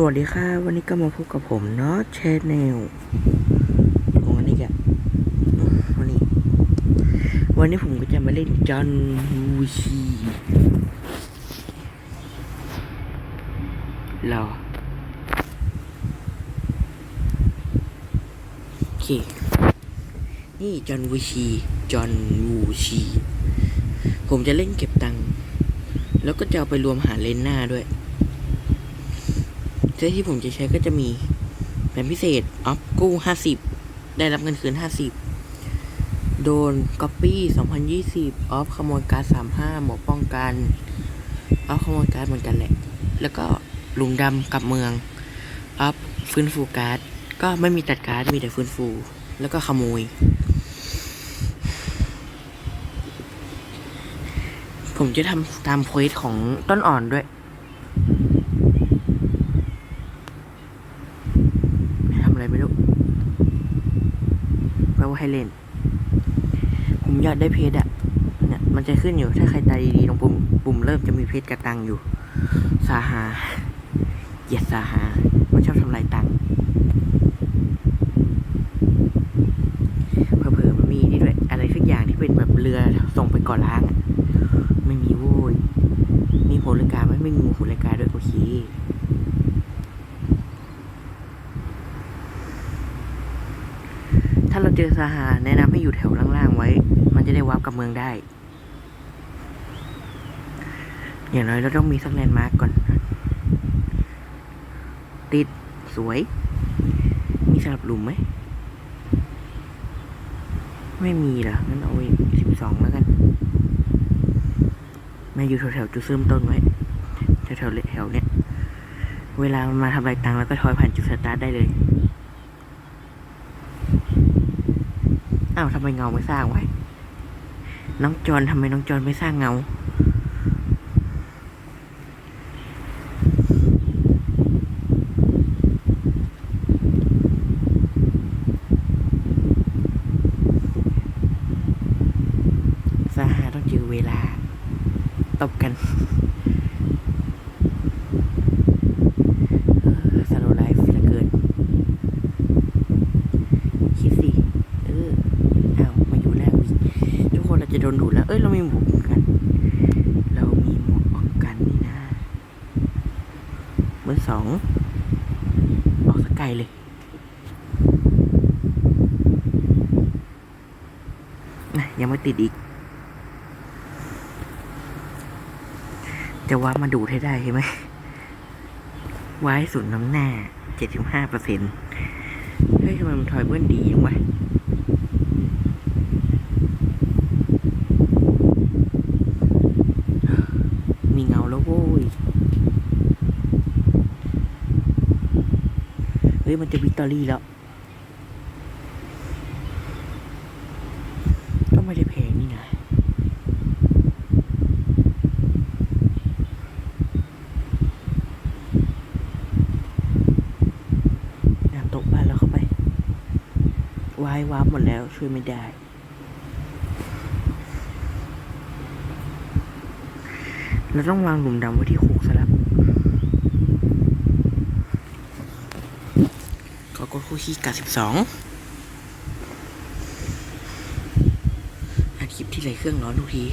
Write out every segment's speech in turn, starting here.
สวัสดีค่ะ วันนี้ก็มาพบกับผมเนาะแชนแนลของวันนี้แกวันนี้ วันนี้ผมก็จะมาเล่นจอห์นวูชีรอโอเค นี่จอห์นวูชีจอห์นวูชี ผมจะเล่นเก็บตังค์แล้วก็จะเอาไปรวมหาเลนหน้าด้วย เสื้อที่ผมจะใช้ก็จะมีแผนพิเศษออฟกู้ห้าสิบได้รับเงินคืนห้าสิบโดนก๊อปปี้สองพันยี่สิบออฟขโมยการสามห้าหมวกป้องกันออฟขโมยการเหมือนกันแหละ แล้วก็ลุงดำกลับเมืองออฟฟื้นฟูการ์ดก็ไม่มีตัดการ์ดมีแต่ฟื้นฟู แล้วก็ขโมย ผมจะทำตามโพสของต้นอ่อนด้วย ทำอะไรไม่รู้แปลว่าให้ เล่น ผมอยากได้เพชรอะเนี่ยมันจะขึ้นอยู่ถ้าใครตาดีๆตรงปุ่มปุ่มเริ่มจะมีเพชรกระตังอยู่ สาหาเหยียดสาหา มันชอบทำลายตังค์เผลอๆมันมีนี่ด้วยอะไรสักอย่างที่เป็นแบบเรือส่งไปก่อล้างอะไม่มีโว้ยมีโหรกาไหมไม่มีโหรากาด้วยโอเค ถ้าเราเจอสหาแนะนำให้อยู่แถวล่างๆไว้ มันจะได้วาร์ปกับเมืองได้ อย่างน้อยเราต้องมีสักแลนด์มาร์กก่อน ติดสวย มีสลับหลุมไหม ไม่มีเหรอ งั้นเอาไว้สิบสองแล้วกันมาอยู่แถวๆจุดเริ่มต้นไว้ แถวๆแถวเนี้ยเวลามันมาทำลายตังแล้วก็ทอยผ่านจุดสตาร์ทได้เลย อ้าวทำไมเงาไม่สร้างไว้ น้องจอนทำไมน้องจอนไม่สร้างเงา สหาต้องเจอเวลา ตบกันสโลไลฟ์เหลือเกิน คิดสิ เอออ้าวมาอยู่หน้าวิทุกคนเราจะโดนดูดแล้ว เอ้ย เรามีหมวกป้องกัน เรามีหมวกป้องกันนี่นะเบอร์สอง ออกสกไกลเลย นะยังไม่ติดอีก จะ ว่ามาดูให้ได้ใช่ไหมไว้สุดน้ำหน้าเจ็ดสิบห้าเปอร์เซ็นต์เฮ้ยทำไมมันถอยเบิ้ลดีจังวะมีเงาแล้วโว้ย เฮ้ย มันจะวิกตอรี่แล้ว ก็ไม่ได้แพงนี่นะ น้ำตกบ้านเราเข้าไป วายวาบหมดแล้วช่วยไม่ได้ เราต้องวางหลุมดำไว้ที่คูกสลับขอกดคู่ขี้กัดสิบสองอาคลิปที่ไรเครื่องร้อนทุกที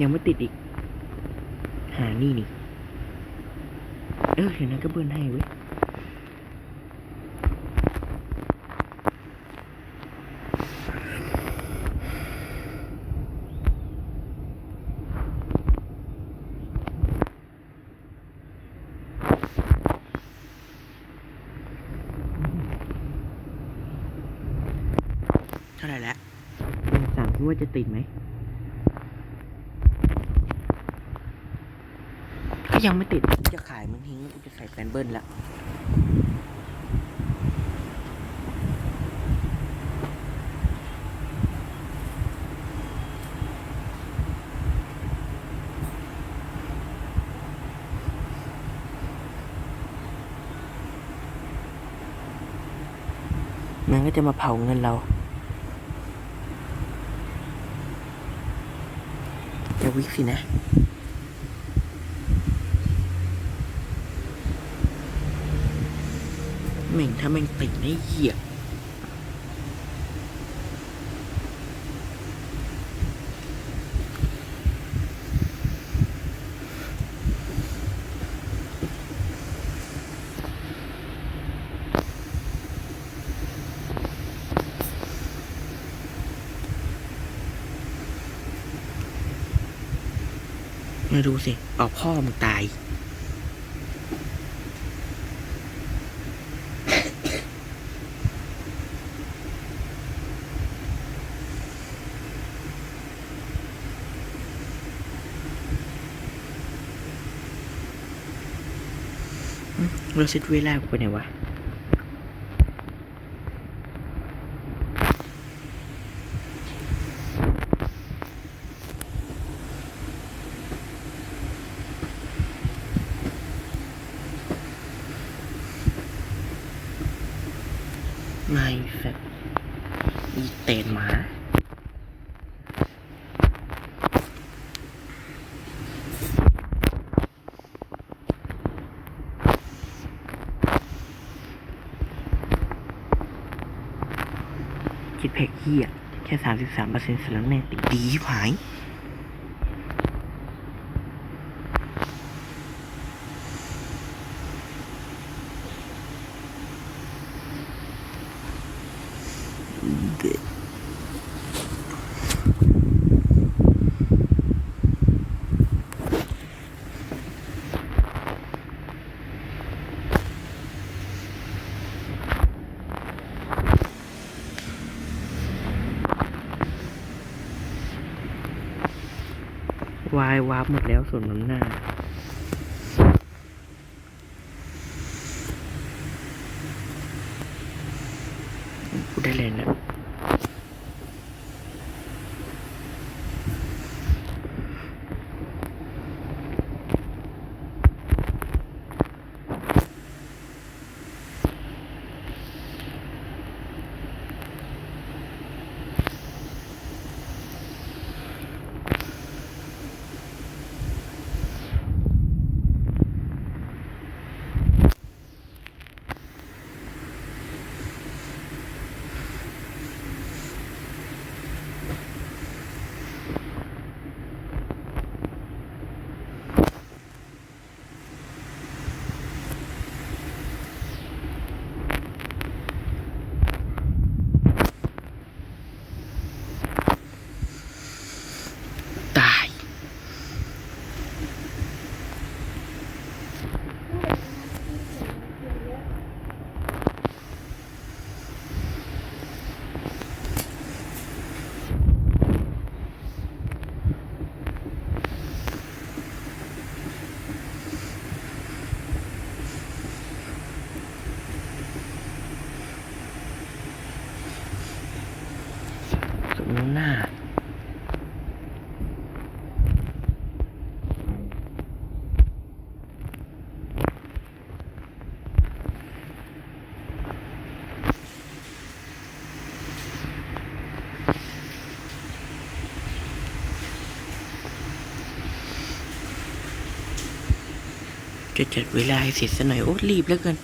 ยังไม่ติดอีก หานี่นี่ เออเดี๋ยวนั้นก็เบิ้ลให้เว้ย เท่าไหร่แล้วสามคิดว่าจะติดไหม ก็ยังไม่ติดจะขายมันทิ้งกูจะใส่แฟนเบิลละมันก็จะมาเผาเงินเราจะวิกสินะ แม่งถ้าแม่งติดได้เหี้ยมาดูสิ เอาพ่อมึงตาย เราเซตเวลากูไปไหนวะไม่สัตว์อีเตนหมา คิด เพกเฮียแค่สามสิบสามเปอร์เซ็นต์สแล้วแน่ติดดีหาย วายวาบหมดแล้วส่วนน้ำหน้า พูดได้เลยนะ ตาย สมน้ำหน้า จะจัดเวลาให้เสร็จซะหน่อยโอ้รีบแล้วเกิน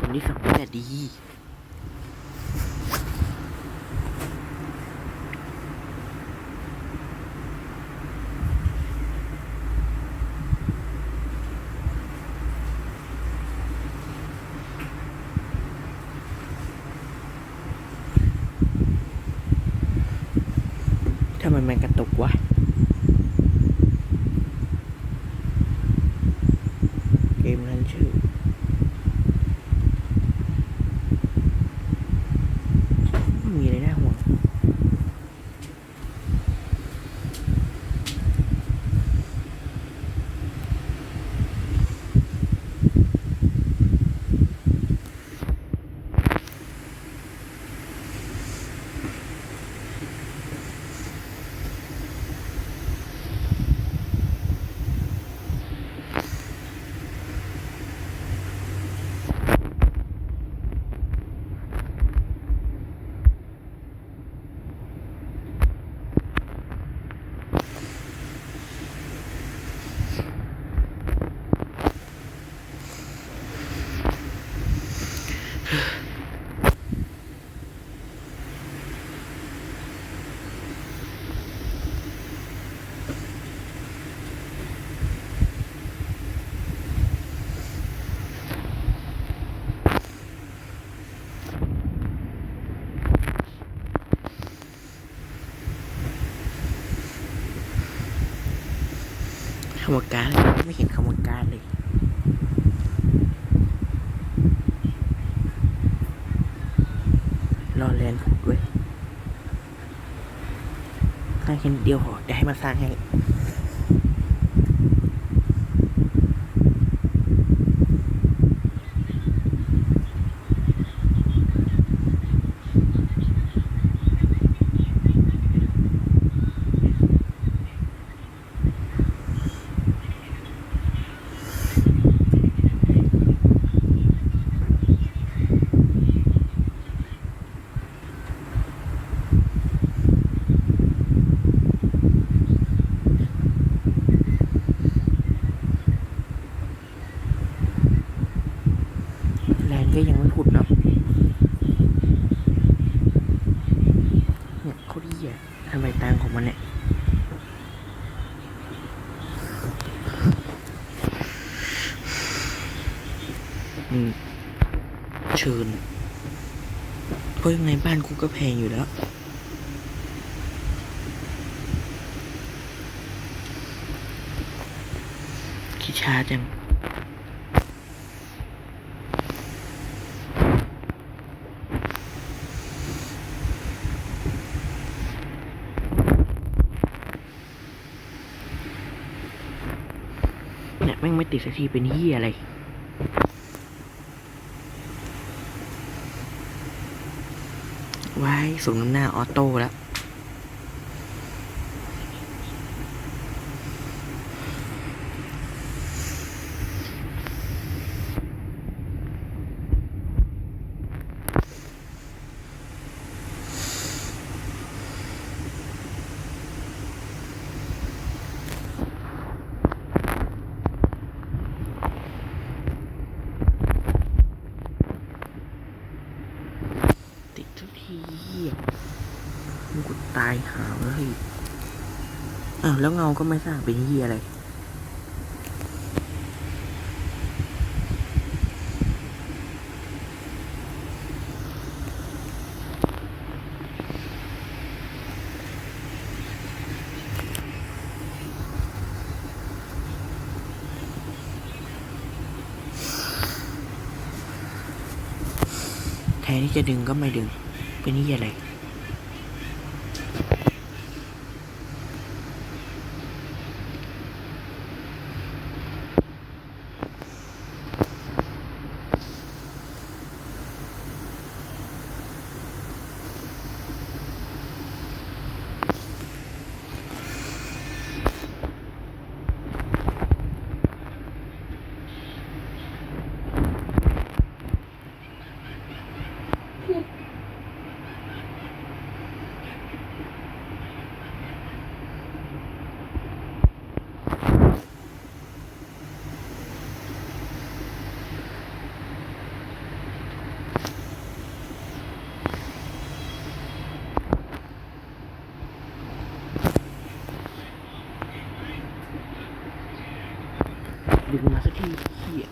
คนที่สองนี่ดี ทำไมมันกระตุกวะ เกมนั้นชื่อ ไม่มีอะไรน่าห่วง ขบวนการไม่เห็นขบวนการเลยรอแลนด์ด้วยสร้างแค่นิดเดียวหอเดี๋ยวให้มาสร้างให้ แลนด์ก็ยังไม่พุดเนาะเนี่ยเขาดีอะทำไมตังของมันเนี่ย อืม เชิญ เพ ราะยังไงบ้านกูก็แพงอยู่แล้วคิดช้าจังเนี่ยแม่งไม่ติดสักทีเป็นเฮียอะไร ไว้ สมน้ำหน้าออโต้แล้ว ติดทุกทีอ่มึงกูตายหาเลยอ้าวแล้วเงาก็ไม่สร้างเป็นเฮียอะไรแทนที่จะดึงก็ไม่ดึง เป็นนี่อะไร ดึงมาสักทีเฮีย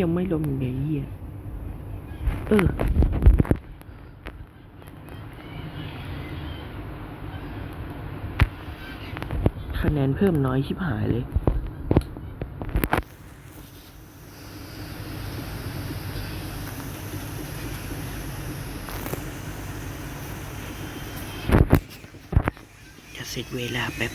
ยังไม่ลงอยู่ในเฮียเออคะแนนเพิ่มน้อยชิบหายเลย จะเสร็จเวลาแป๊บ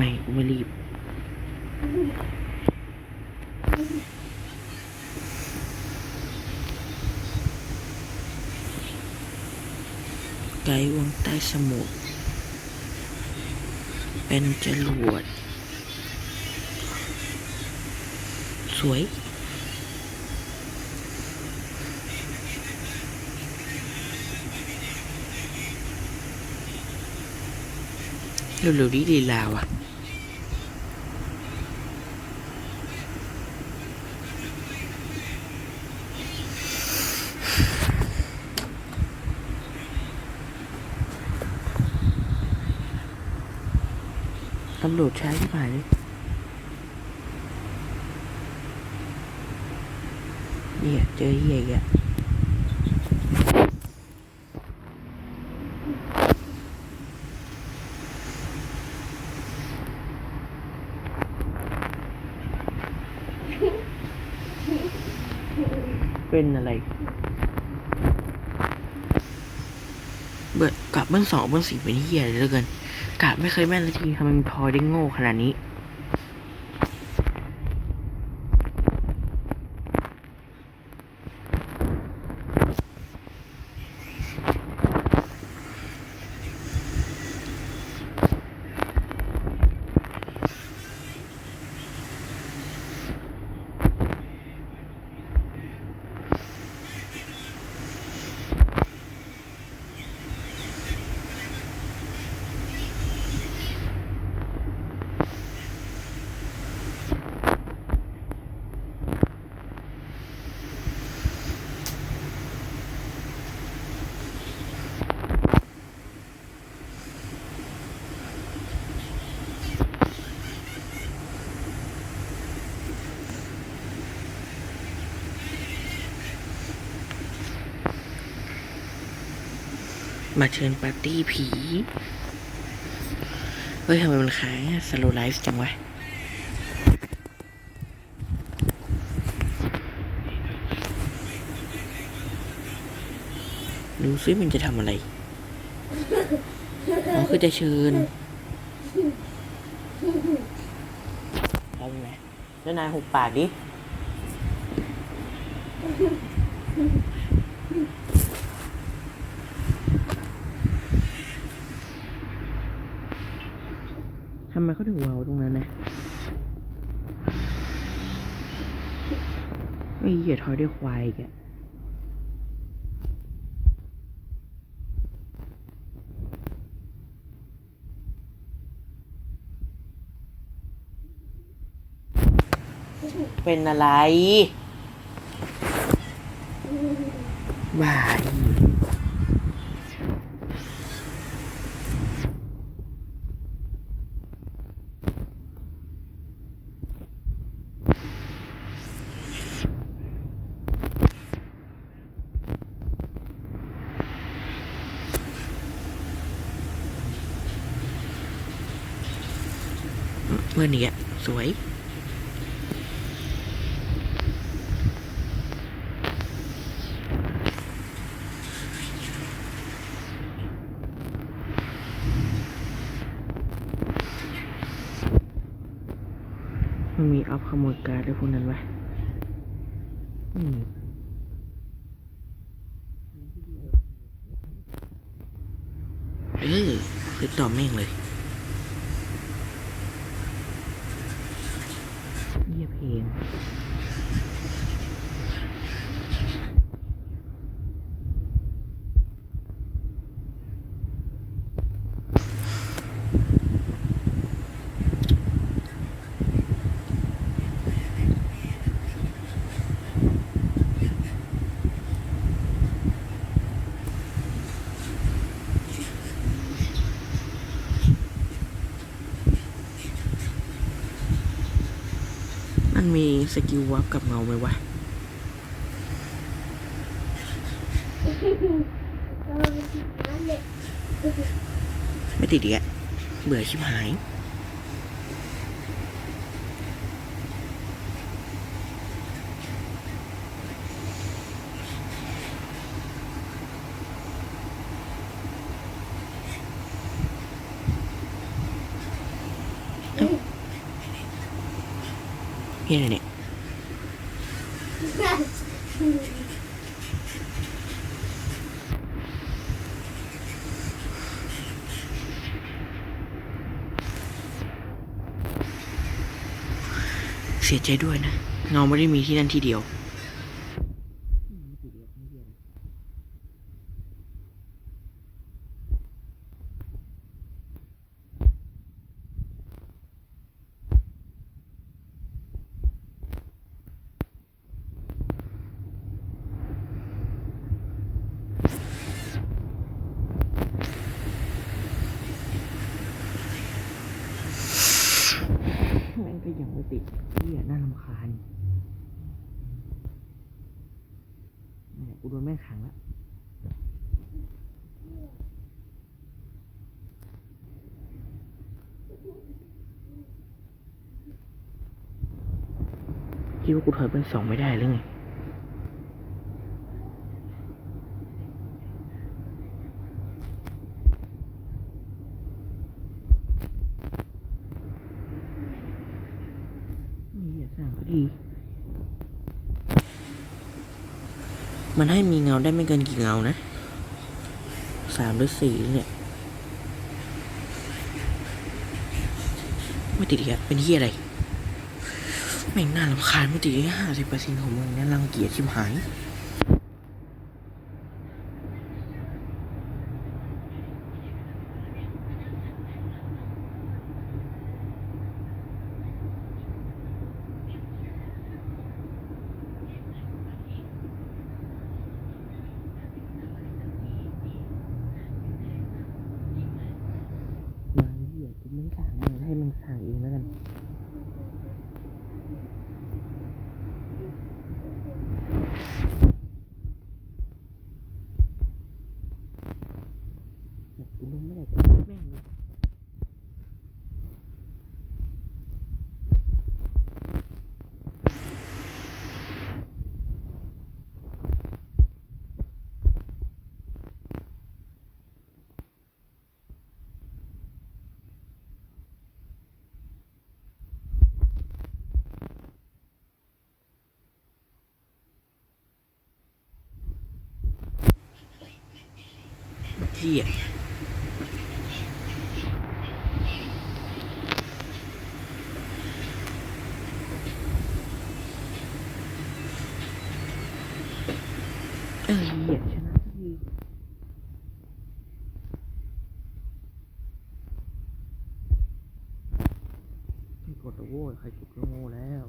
ไม่กูไม่รีบ ไกลวังใต้สมุทรเป็นจรวด สวยเร็วๆนี้ลีลาว่ะำรวจใช้ที่ผ่านเลยเนี่ยเจอเหี้ยอีกอะเป็นอะไร เบิดกลับเบิ้ลสองเบิ้ลสี่เป็นเฮียเลยแล้วกัน กะไม่เคยแม่นเลยทีทำไมมันทอยได้โง่ขนาดนี้ มาเชิญปาร์ตี้ผี เฮ้ยทำไมมันค้างสโลไลฟ์จังวะ ดูซิมันจะทำอะไร อ๋อ คือจะเชิญเอาไงเจ้านายหุบปากดิ ทำไมเขาถึงวาวตรงนั้นนะ ไม่เหยียดทอยด้วยควายอีกอะเป็นอะไรบ้า อีเมื่อนี้อะสวย มันมีอัพขโมยการ์ดด้วยพวกนั้นวะอืมเออคือต่อแม่งเลยเยียเพลงมันมี สกิลวับกับเงาไหมวะไม่ติดอีกอะเบื่อชิบหาย เสียใจด้วยนะน้องไม่ได้มีที่นั่นที่เดียว กูโดนแม่งขังแล้วคิดว่ากูถอยเป็นสองไม่ได้หรือไง นี่อย่าสั่งก็ดี มันให้มีเงาได้ไม่เกินกี่เงานะสามหรือสี่เนี่ยไม่ติดอีกอะเป็นที่อะไรแม่งน่ารำคาญไม่ติดห้าสิบเปอร์เซ็นต์ของมึงเนี่ยรังเกียจชิบหาย มาเหี้ยกูไม่สั่งมึงให้มึงสั่งเองแล้วกัน เนี่ยกูรู้ไม่ได้แต่แม่งเลย เหี้ย เออเหยียดชนะสักทีไม่กดแล้วโว้ยใครกดก็โง่แล้ว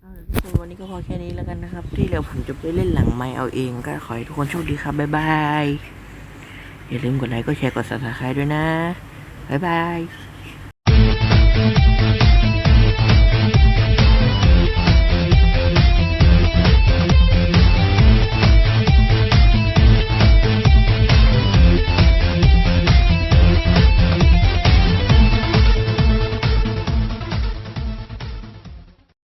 เอาละทุกคน วันนี้ก็พอแค่นี้แล้วกันนะครับ ที่เหลือผมจะไปเล่นหลังไม้เอาเองก็ขอให้ทุกคนโชคดีครับ บ๊ายบาย อย่าลืมกดไลค์ กดแชร์ กด subscribe ด้วยนะ บ๊ายบาย